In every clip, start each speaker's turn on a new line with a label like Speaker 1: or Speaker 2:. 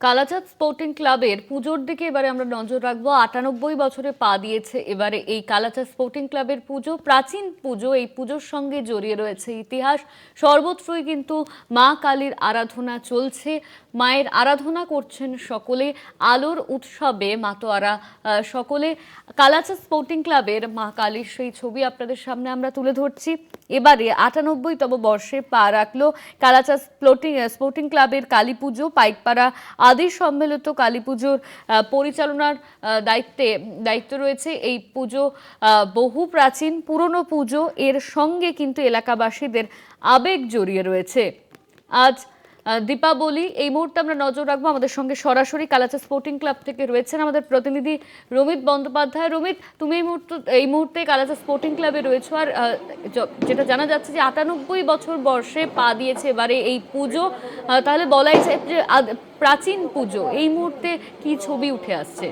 Speaker 1: Kalachand sporting ক্লাবের পুজোর দিকে এবারে আমরা নজর রাখব। আটানব্বই বছরে পা দিয়েছে এবারে এই কালাচাঁদ স্পোর্টিং ক্লাবের পুজো। প্রাচীন পুজো, এই পুজোর সঙ্গে জড়িয়ে রয়েছে ইতিহাস। সর্বত্রই কিন্তু মা কালীর আরাধনা চলছে। মায়ের আরাধনা করছেন সকলে। আলোর উৎসবে মাতোয়ারা সকলে। কালাচাঁদ স্পোর্টিং ক্লাবের মা কালীর সেই ছবি আপনাদের সামনে আমরা তুলে ধরছি। এবারে আটানব্বইতম বর্ষে পা রাখল কালাচাঁদ স্পোর্টিং স্পোর্টিং ক্লাবের কালী পুজো, পাইকপাড়া আদি সম্মেলিত কালী পুজোর পরিচালনার দায়িত্বে, দায়িত্ব রয়েছে। এই পুজো বহু প্রাচীন, পুরনো পুজো। এর সঙ্গে কিন্তু এলাকাবাসীদের আবেগ জড়িয়ে রয়েছে। আজ দীপাবলি, এই মুহূর্তে আমরা নজর রাখব আমাদের সঙ্গে সরাসরি কালাচা স্পোর্টিং ক্লাব থেকে রয়েছেন আমাদের প্রতিনিধি রমিত বন্দ্যোপাধ্যায়। রমিত, তুমি এই মুহূর্তে এই মুহূর্তে কালাচা স্পোর্টিং ক্লাবে রয়েছো আর যেটা জানা যাচ্ছে যে আটানব্বই বছর বর্ষে পা দিয়েছে এবারে এই পুজো। তাহলে বলাই যায় যে প্রাচীন পুজো, এই মুহূর্তে কি ছবি উঠে আসছে?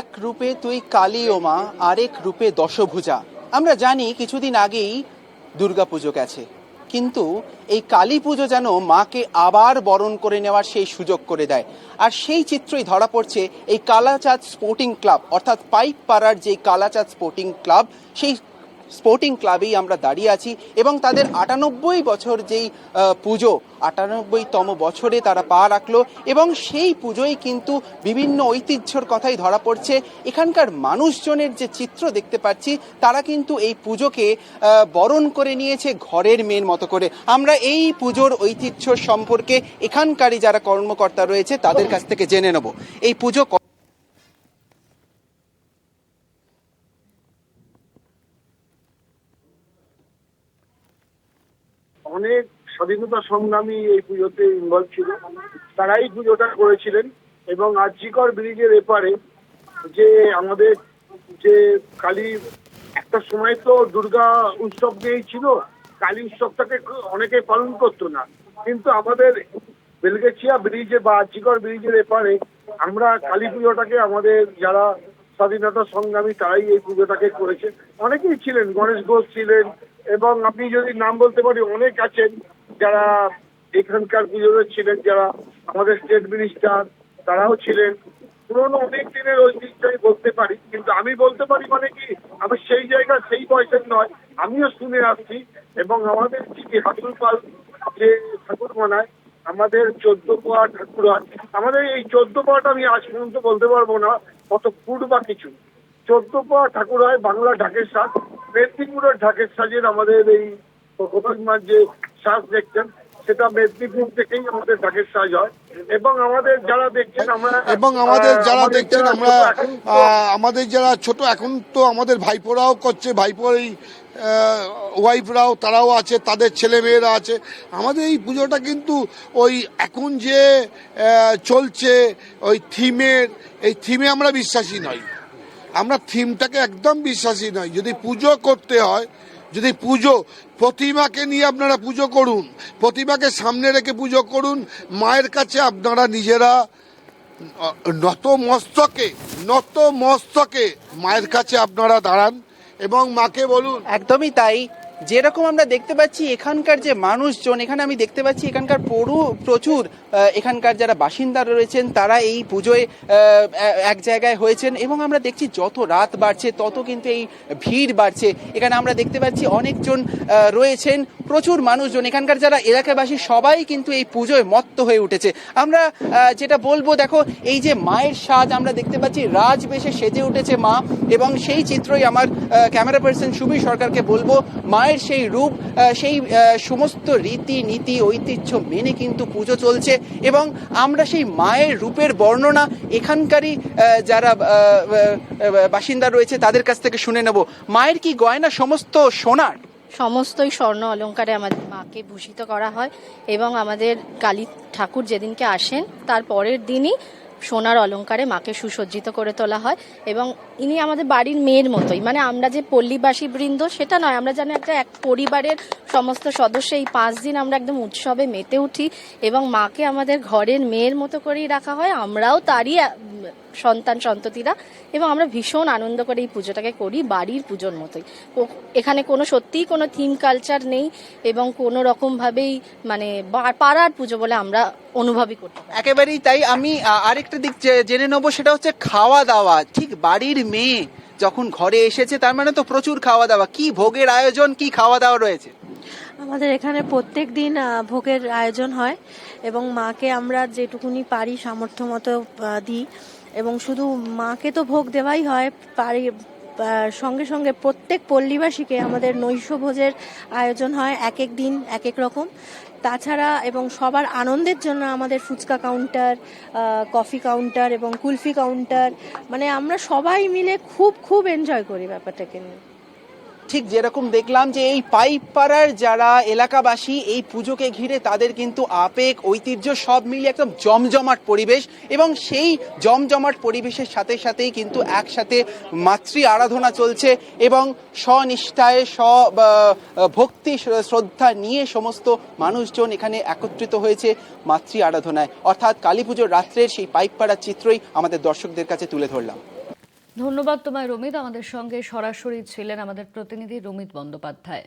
Speaker 2: এক রূপে তুই কালী ওমা, আরেক রূপে দশভুজা। আমরা জানি কিছুদিন আগেই দুর্গাপুজো গেছে। কিন্তু এই কালী পুজো যেন মাকে আবার বরণ করে নেওয়ার সেই সুযোগ করে দেয়। আর সেই চিত্রই ধরা পড়ছে এই কালাচাঁদ স্পোর্টিং ক্লাব অর্থাৎ পাইপ পাড়ার যে কালাচাঁদ স্পোর্টিং ক্লাব সেই স্পোর্টিং ক্লাবেই আমরা দাঁড়িয়ে আছি এবং তাদের আটানব্বই বছর যেই পুজো, আটানব্বইতম বছরে তারা পা রাখল এবং সেই পুজোয় কিন্তু বিভিন্ন ঐতিহ্যর কথাই ধরা পড়ছে। এখানকার মানুষজনের যে চিত্র দেখতে পাচ্ছি, তারা কিন্তু এই পুজোকে বরণ করে নিয়েছে ঘরের মেয়ের মতো করে। আমরা এই পুজোর ঐতিহ্য সম্পর্কে এখানকারই যারা কর্মকর্তা রয়েছে, তাদের কাছ থেকে জেনে নেব। এই পুজো ক-
Speaker 3: অনেক স্বাধীনতা সংগ্রামী এই পুজোতে ইনভলভ ছিল। তারাই পুজোটা করেছিলেন এবং আর্যিকর ব্রিজের এপারে যে আমাদের যে কালী, একটা সময় তো দুর্গা উৎসব নিয়েই ছিল, কালী উৎসবটাকে অনেকে পালন করতো না। কিন্তু আমাদের বেলগেছিয়া ব্রিজে বা আর্যিকর ব্রিজের এপারে আমরা কালী পুজোটাকে আমাদের যারা স্বাধীনতা সংগ্রামী তারাই এই পুজোটাকে করেছে। অনেকেই ছিলেন, গণেশ ঘোষ ছিলেন এবং আপনি যদি নাম বলতে পারি, অনেক আছেন যারা এখানকার পুজোতে ছিলেন, যারা আমাদের স্টেট মিনিস্টার তারাও ছিলেন। পুরোনো অনেক দিনের ঐতিহ্য আমি বলতে পারি, কিন্তু আমি বলতে পারি মানে কি আমি সেই জায়গা, সেই বয়সের নয়। আমিও শুনে আসছি এবং আমাদের যিনি হাতুর পাল যে ঠাকুর বানায় আমাদের চোদ্দ পোয়া ঠাকুর আমাদের এই চোদ্দ পোয়াটা আমি আজ পর্যন্ত বলতে পারব না, কত ফুট বা কিছু। চোদ্দ পোয়া ঠাকুর হয় বাংলা ঢাকের সাজ মেদিনীপুরের ঢাকের সাজের আমাদের এই গোপালমার যে সাজ দেখছেন সেটা মেদিনীপুর থেকেই আমাদের ঢাকের সাজ হয়। এবং আমাদের যারা দেখছেন আমরা
Speaker 4: এবং আমাদের যারা দেখছেন আমরা আমাদের যারা ছোট এখন তো আমাদের ভাইপোরাও করছে ভাইপোর এই ওয়াইফরাও তারাও আছে তাদের ছেলে মেয়েরা আছে। আমাদের এই পুজোটা কিন্তু ওই এখন যে চলছে ওই থিমের এই থিমে আমরা বিশ্বাসী নই। আমরা থিমটাকে একদম বিশ্বাসী নয় যদি পুজো করতে হয়, যদি পুজো, প্রতিমাকে নিয়ে আপনারা পুজো করুন, প্রতিমাকে সামনে রেখে পুজো করুন, মায়ের কাছে আপনারা নিজেরা নত মস্তকে নত মস্তকে মায়ের কাছে আপনারা দাঁড়ান এবং মাকে বলুন,
Speaker 2: একদমই তাই। যেরকম আমরা দেখতে পাচ্ছি এখানকার যে মানুষজন, এখানে আমি দেখতে পাচ্ছি এখানকার পড়ু প্রচুর এখানকার যারা বাসিন্দারা রয়েছেন, তারা এই পুজোয় এক জায়গায় হয়েছেন এবং আমরা দেখছি যত রাত বাড়ছে, তত কিন্তু এই ভিড় বাড়ছে। এখানে আমরা দেখতে পাচ্ছি অনেকজন রয়েছেন, প্রচুর মানুষজন। এখানকার যারা এলাকাবাসী, সবাই কিন্তু এই পুজোয় মত্ত হয়ে উঠেছে। আমরা যেটা বলব, দেখো, এই যে মায়ের সাজ আমরা দেখতে পাচ্ছি রাজবেশে সেজে উঠেছে মা এবং সেই চিত্রই আমার ক্যামেরা পার্সন সুবীর সরকারকে বলব, মায়ের সেই রূপ সেই সমস্ত রীতি নীতি ঐতিহ্য মেনে কিন্তু পুজো চলছে এবং আমরা সেই মায়ের রূপের বর্ণনা এখানকারই যারা বাসিন্দা রয়েছে তাদের কাছ থেকে শুনে নেব। মায়ের কি গয়না সমস্ত সোনার?
Speaker 5: সমস্তই স্বর্ণ অলংকারে আমাদের মাকে ভূষিত করা হয় এবং আমাদের কালী ঠাকুর যেদিনকে আসেন, তার পরের দিনই সোনার অলঙ্কারে মাকে সুসজ্জিত করে তোলা হয় এবং ইনি আমাদের বাড়ির মেয়ের মতোই। মানে আমরা যে পল্লীবাসী বৃন্দ, সেটা নয়, আমরা যেন একটা এক পরিবারের সমস্ত সদস্য এই পাঁচ দিন আমরা একদম উৎসবে মেতে উঠি এবং মাকে আমাদের ঘরের মেয়ের মতো করেই রাখা হয়। আমরাও তারই সন্তান সন্ততিরা, এবং আমরা ভীষণ আনন্দ করে এই পুজোটাকে করি বাড়ির পুজোর মতোই। এখানে কোনো সত্যিই কোনো থিম কালচার নেই, এবং কোনো রকমভাবেই মানে পাড়ার পুজো বলে আমরা অনুভবই করতে
Speaker 2: একেবারেই তাই আমি আরেকটা দিক জেনে নেব সেটা হচ্ছে খাওয়া দাওয়া ঠিক বাড়ির মেয়ে যখন ঘরে এসেছে, তার মানে তো প্রচুর খাওয়া দাওয়া কি ভোগের আয়োজন, কি খাওয়া দাওয়া রয়েছে?
Speaker 6: আমাদের এখানে প্রত্যেক দিন ভোগের আয়োজন হয় এবং মাকে আমরা যেটুকুনি পারি সামর্থ্য মতো দিই এবং শুধু মাকে তো ভোগ দেওয়াই হয়, পারি সঙ্গে সঙ্গে প্রত্যেক পল্লীবাসীকে আমাদের নৈশ ভোজের আয়োজন হয় এক এক দিন, এক এক রকম। তাছাড়া এবং সবার আনন্দের জন্য আমাদের ফুচকা কাউন্টার কফি কাউন্টার এবং কুলফি কাউন্টার মানে আমরা সবাই মিলে খুব খুব এনজয় করি ব্যাপারটাকে নিয়ে।
Speaker 2: ঠিক যেরকম দেখলাম যে এই পাইপ পাড়ার যারা এলাকাবাসী এই পুজোকে ঘিরে তাদের কিন্তু আবেগ, ঐতিহ্য সব মিলিয়ে একদম জমজমাট পরিবেশ এবং সেই জমজমাট পরিবেশের সাথে সাথেই কিন্তু একসাথে মাতৃ আরাধনা চলছে এবং স্বনিষ্ঠায় স্ব ভক্তি শ্রদ্ধা নিয়ে সমস্ত মানুষজন এখানে একত্রিত হয়েছে মাতৃ আরাধনায়। অর্থাৎ কালী পুজোর রাত্রের সেই পাইপ পাড়ার চিত্রই আমাদের দর্শকদের কাছে তুলে ধরলাম।
Speaker 1: ধন্যবাদ তোমায় রমিত। আমাদের সঙ্গে সরাসরি ছিলেন আমাদের প্রতিনিধি রমিত বন্দ্যোপাধ্যায়।